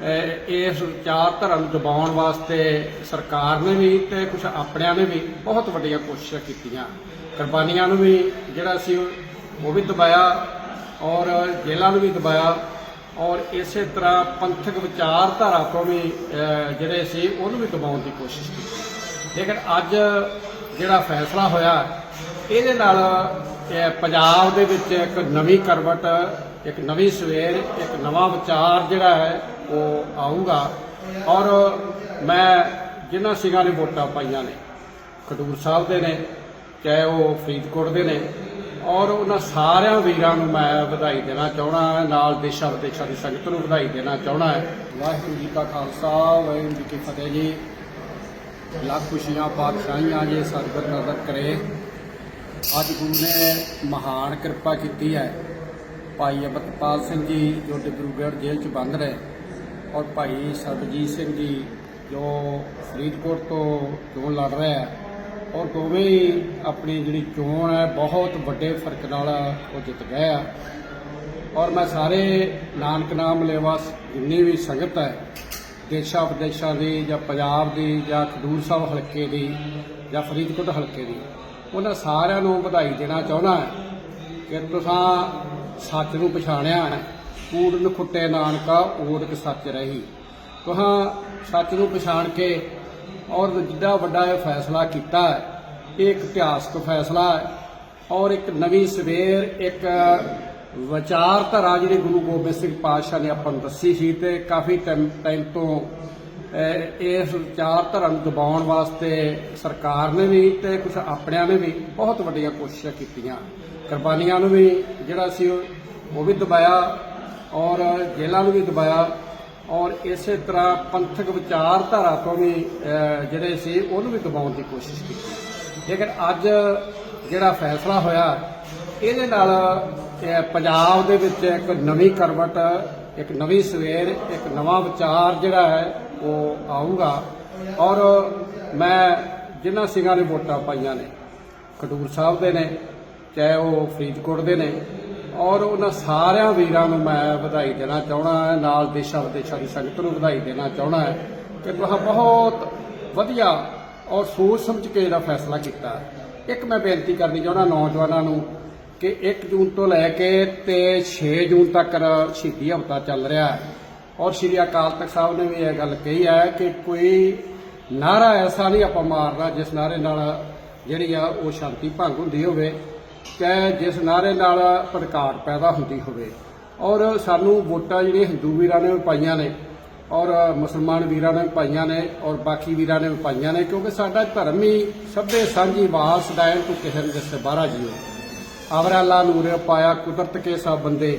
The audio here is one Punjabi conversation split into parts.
ਇਸ ਚਾਰ ਧਰਮ ਨੂੰ ਦਬਾਉਣ ਵਾਸਤੇ ਸਰਕਾਰ ਨੇ ਵੀ ਤੇ ਕੁਝ ਆਪਣਿਆਂ ਨੇ ਵੀ ਬਹੁਤ ਵੱਡੀਆਂ ਕੋਸ਼ਿਸ਼ਾਂ ਕੀਤੀਆਂ। ਕੁਰਬਾਨੀਆਂ ਨੂੰ ਵੀ ਜਿਹੜਾ ਸੀ ਉਹ ਵੀ ਦਬਾਇਆ ਔਰ ਜੇਲ੍ਹਾਂ ਨੂੰ ਵੀ ਦਬਾਇਆ ਔਰ ਇਸੇ ਤਰ੍ਹਾਂ ਪੰਥਕ ਵਿਚਾਰਧਾਰਾ ਤੋਂ ਵੀ ਜਿਹੜੇ ਸੀ ਉਹਨੂੰ ਵੀ ਦਬਾਉਣ ਦੀ ਕੋਸ਼ਿਸ਼ ਕੀਤੀ। ਲੇਕਿਨ ਅੱਜ ਜਿਹੜਾ ਫੈਸਲਾ ਹੋਇਆ, ਇਹਦੇ ਨਾਲ ਪੰਜਾਬ ਦੇ ਵਿੱਚ ਇੱਕ ਨਵੀਂ ਕਰਵਟ ਇੱਕ ਨਵੀਂ ਸਵੇਰ, ਇੱਕ ਨਵਾਂ ਵਿਚਾਰ ਜਿਹੜਾ ਹੈ, ਉਹ ਆਊਗਾ। ਔਰ ਮੈਂ ਜਿਨ੍ਹਾਂ ਸਿੰਘਾਂ ਨੇ ਵੋਟਾਂ ਪਾਈਆਂ ਨੇ, ਖਡੂਰ ਸਾਹਿਬ ਦੇ ਨੇ, ਚਾਹੇ ਉਹ ਫਰੀਦਕੋਟ ਦੇ ਨੇ, ਔਰ ਉਹਨਾਂ ਸਾਰਿਆਂ ਵੀਰਾਂ ਨੂੰ ਮੈਂ ਵਧਾਈ ਦੇਣਾ ਚਾਹਣਾ ਨਾਲ ਦੇਸ਼ਾਂ ਵਿਦੇਸ਼ਾਂ ਦੀ ਸੰਗਤ ਨੂੰ ਵਧਾਈ ਦੇਣਾ ਚਾਹਣਾ ਹੈ। ਵਾਹਿਗੁਰੂ ਜੀ ਕਾ ਖਾਲਸਾ, ਵਾਹਿਗੁਰੂ ਜੀ ਕੀ ਫਤਿਹ ਜੀ। ਲੱਖ ਖੁਸ਼ੀਆਂ, ਪਾਤਸ਼ਾਹੀਆਂ ਜੇ ਸਤਿਗੁਰ ਨਜ਼ਰ ਕਰੇ। ਅੱਜ ਗੁਰੂ ਨੇ ਮਹਾਨ ਕਿਰਪਾ ਕੀਤੀ ਹੈ। ਭਾਈ ਅਮਰਪਾਲ ਸਿੰਘ ਜੀ, ਜੋ ਡਿਬਰੂਗੜ੍ਹ ਜੇਲ੍ਹ 'ਚ ਬੰਦ ਰਹੇ ਔਰ ਭਾਈ ਸਰਬਜੀਤ ਸਿੰਘ ਜੀ, ਜੋ ਫਰੀਦਕੋਟ ਤੋਂ ਚੋਣ ਲੜ ਰਿਹਾ ਹੈ ਔਰ ਦੋਵੇਂ ਆਪਣੀ ਜਿਹੜੀ ਚੋਣ ਹੈ, ਬਹੁਤ ਵੱਡੇ ਫ਼ਰਕ ਨਾਲ ਉਹ ਜਿੱਤ ਗਏ ਆ। ਔਰ ਮੈਂ ਸਾਰੇ ਨਾਨਕ ਨਾਮ ਲੇਵਾ ਜਿੰਨੀ ਵੀ ਸੰਗਤ ਹੈ, ਦੇਸ਼ਾਂ ਵਿਦੇਸ਼ਾਂ ਦੀ ਜਾਂ ਪੰਜਾਬ ਦੀ ਜਾਂ ਖਡੂਰ ਸਾਹਿਬ ਹਲਕੇ ਦੀ ਜਾਂ ਫਰੀਦਕੋਟ ਹਲਕੇ ਦੀ, ਉਹਨਾਂ ਸਾਰਿਆਂ ਨੂੰ ਵਧਾਈ ਦੇਣਾ ਚਾਹੁੰਦਾ ਕਿ ਤੁਸੀਂ ਸੱਚ ਨੂੰ ਪਛਾਣਿਆ ਹੈ। ਕੂੜਨ ਖੁੱਟੇ ਨਾਨਕਾ ਓੜਕ ਸੱਚ ਰਹੀ। ਤੁਹਾਂ ਸੱਚ ਨੂੰ ਪਛਾਣ ਕੇ ਔਰ ਜਿੱਡਾ ਵੱਡਾ ਇਹ ਫੈਸਲਾ ਕੀਤਾ ਇਹ ਇੱਕ ਇਤਿਹਾਸਕ ਫੈਸਲਾ ਹੈ। ਔਰ ਇੱਕ ਨਵੀਂ ਸਵੇਰ, ਇੱਕ ਵਿਚਾਰਧਾਰਾ ਜਿਹੜੀ ਗੁਰੂ ਗੋਬਿੰਦ ਸਿੰਘ ਪਾਤਸ਼ਾਹ ਨੇ ਆਪਾਂ ਨੂੰ ਦੱਸੀ ਸੀ ਤੇ ਕਾਫੀ ਟਾਈਮ ਟਾਈਮ ਤੋਂ ਇਸ ਵਿਚਾਰਧਾਰਾ ਨੂੰ ਦਬਾਉਣ ਵਾਸਤੇ ਸਰਕਾਰ ਨੇ ਵੀ ਤੇ ਕੁਝ ਆਪਣਿਆਂ ਨੇ ਵੀ ਬਹੁਤ ਵੱਡੀਆਂ ਕੋਸ਼ਿਸ਼ਾਂ ਕੀਤੀਆਂ। ਕੁਰਬਾਨੀਆਂ ਨੂੰ ਵੀ ਜਿਹੜਾ ਸੀ ਉਹ ਵੀ ਦਬਾਇਆ ਔਰ ਜੇਲ੍ਹਾਂ ਨੂੰ ਵੀ ਦਬਾਇਆ ਔਰ ਇਸੇ ਤਰ੍ਹਾਂ ਪੰਥਕ ਵਿਚਾਰਧਾਰਾ ਤੋਂ ਵੀ ਜਿਹੜੇ ਸੀ ਉਹਨੂੰ ਵੀ ਦਬਾਉਣ ਦੀ ਕੋਸ਼ਿਸ਼ ਕੀਤੀ। ਲੇਕਿਨ ਅੱਜ ਜਿਹੜਾ ਫੈਸਲਾ ਹੋਇਆ, ਇਹਦੇ ਨਾਲ ਪੰਜਾਬ ਦੇ ਵਿੱਚ ਇੱਕ ਨਵੀਂ ਕਰਵਟ, ਇੱਕ ਨਵੀਂ ਸਵੇਰ, ਇੱਕ ਨਵਾਂ ਵਿਚਾਰ ਜਿਹੜਾ ਹੈ, ਉਹ ਆਊਗਾ। ਔਰ ਮੈਂ ਜਿਨ੍ਹਾਂ ਸਿੰਘਾਂ ਨੇ ਵੋਟਾਂ ਪਾਈਆਂ ਨੇ, ਖਡੂਰ ਸਾਹਿਬ ਦੇ ਨੇ ਚਾਹੇ ਉਹ ਫਰੀਦਕੋਟ ਦੇ ਨੇ। ਔਰ ਉਹਨਾਂ ਸਾਰਿਆਂ ਵੀਰਾਂ ਨੂੰ ਮੈਂ ਵਧਾਈ ਦੇਣਾ ਚਾਹਣਾ ਨਾਲ ਦੇਸ਼ਾਂ ਵਿਦੇਸ਼ਾਂ ਦੀ ਸੰਗਤ ਨੂੰ ਵਧਾਈ ਦੇਣਾ ਚਾਹਣਾ ਹੈ ਕਿ ਤੁਸੀਂ ਬਹੁਤ ਵਧੀਆ ਔਰ ਸੋਚ ਸਮਝ ਕੇ ਇਹਦਾ ਫੈਸਲਾ ਕੀਤਾ। ਇੱਕ ਮੈਂ ਬੇਨਤੀ ਕਰਨੀ ਚਾਹਣਾ ਨੌਜਵਾਨਾਂ ਨੂੰ ਕਿ 1 ਜੂਨ ਤੋਂ ਲੈ ਕੇ ਤੇ 6 ਜੂਨ ਤੱਕ ਸ਼ਹੀਦੀ ਹਫ਼ਤਾ ਚੱਲ ਰਿਹਾ ਹੈ। ਔਰ ਸ਼੍ਰੀ ਅਕਾਲ ਤਖਤ ਸਾਹਿਬ ਨੇ ਵੀ ਇਹ ਗੱਲ ਕਹੀ ਹੈ ਕਿ ਕੋਈ ਨਾਰਾ ਐਸਾ ਨਹੀਂ ਆਪਾਂ ਮਾਰਨਾ, ਜਿਸ ਨਾਰੇ ਨਾਲ ਜਿਹੜੀ ਆ ਉਹ ਸ਼ਾਂਤੀ ਭੰਗ ਹੁੰਦੀ ਹੋਵੇ। ਕਿ ਜਿਸ ਨਾਰੇ ਨਾਲ ਭੜਕਾਟ ਪੈਦਾ ਹੁੰਦੀ ਹੋਵੇ। ਔਰ ਸਾਨੂੰ ਵੋਟਾਂ ਜਿਹੜੀਆਂ ਹਿੰਦੂ ਵੀਰਾਂ ਨੇ ਵੀ ਪਾਈਆਂ ਨੇ, ਔਰ ਮੁਸਲਮਾਨ ਵੀਰਾਂ ਨੇ ਵੀ ਪਾਈਆਂ ਨੇ, ਔਰ ਬਾਕੀ ਵੀਰਾਂ ਨੇ ਵੀ ਪਾਈਆਂ ਨੇ, ਕਿਉਂਕਿ ਸਾਡਾ ਧਰਮ ਹੀ ਸਭੇ ਸਾਂਝੀ ਵਾਸ ਦਾਇਨ ਤੂੰ ਕਿਸੇ ਨੇ ਜਿਸ ਬਾਹਰਾ ਜੀਓ। ਅਵਰ ਅੱਲਾ ਨੂਰੇ ਪਾਇਆ ਕੁਦਰਤ ਕੇ ਸਭ ਬੰਦੇ,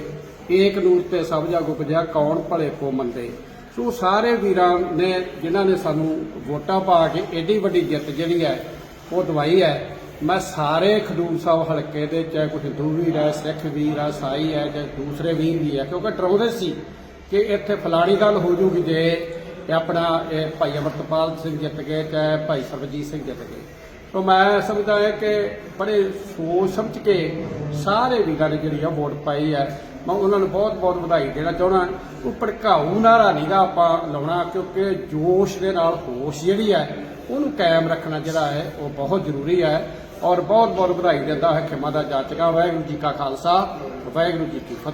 ਏਕ ਨੂਰ ਤੇ ਸਭ ਜਗ ਉਪਜਿਆ ਕੌਣ ਭਲੇ ਕੋ ਮੰਦੇ। ਸੋ ਸਾਰੇ ਵੀਰਾਂ ਨੇ, ਜਿਨ੍ਹਾਂ ਨੇ ਸਾਨੂੰ ਵੋਟਾਂ ਪਾ ਕੇ ਐਡੀ ਵੱਡੀ ਜਿੱਤ ਜਿਹੜੀ ਹੈ, ਉਹ ਦਵਾਈ ਹੈ। ਮੈਂ ਸਾਰੇ ਖਡੂਰ ਸਾਹਿਬ ਹਲਕੇ ਦੇ, ਚਾਹੇ ਕੋਈ ਹਿੰਦੂ ਵੀਰ ਹੈ, ਸਿੱਖ ਵੀਰ ਹੈ, ਸਾਈ ਹੈ, ਜਾਂ ਦੂਸਰੇ ਵੀਰ ਵੀ ਹੈ, ਕਿਉਂਕਿ ਡਰਾਉਂਦੇ ਸੀ ਕਿ ਇੱਥੇ ਫਲਾਣੀ ਗੱਲ ਹੋ ਜੂਗੀ ਜੇ ਆਪਣਾ ਇਹ ਭਾਈ ਅਮਰਤਪਾਲ ਸਿੰਘ ਜਿੱਤ ਗਏ, ਚਾਹੇ ਭਾਈ ਸਰਬਜੀਤ ਸਿੰਘ ਜਿੱਤ ਗਏ। ਤੋ ਮੈਂ ਸਮਝਦਾ ਹੈ ਕਿ ਬੜੇ ਸੋਚ ਸਮਝ ਕੇ ਸਾਰੇ ਵੀ ਗੱਲ ਜਿਹੜੀ ਆ ਵੋਟ ਪਾਈ ਹੈ। ਮੈਂ ਉਹਨਾਂ ਨੂੰ ਬਹੁਤ ਬਹੁਤ ਵਧਾਈ ਦੇਣਾ ਚਾਹਣਾ ਉਹ ਭੜਕਾਊ ਨਾਰਾ ਨਹੀਂਗਾ ਆਪਾਂ ਲਾਉਣਾ, ਕਿਉਂਕਿ ਜੋਸ਼ ਦੇ ਨਾਲ ਹੋਸ਼ ਜਿਹੜੀ ਹੈ, ਉਹਨੂੰ ਕਾਇਮ ਰੱਖਣਾ ਜਿਹੜਾ ਹੈ, ਉਹ ਬਹੁਤ ਜ਼ਰੂਰੀ ਹੈ। ਔਰ ਬਹੁਤ ਬਹੁਤ ਵਧਾਈ ਦਿੰਦਾ ਹੈ ਖਿਮਾ ਦਾ ਜਾਚਕਾ। ਵਾਹਿਗੁਰੂ ਜੀ ਕਾ ਖਾਲਸਾ, ਵਾਹਿਗੁਰੂ ਜੀ ਕੀ ਫਤਿਹ।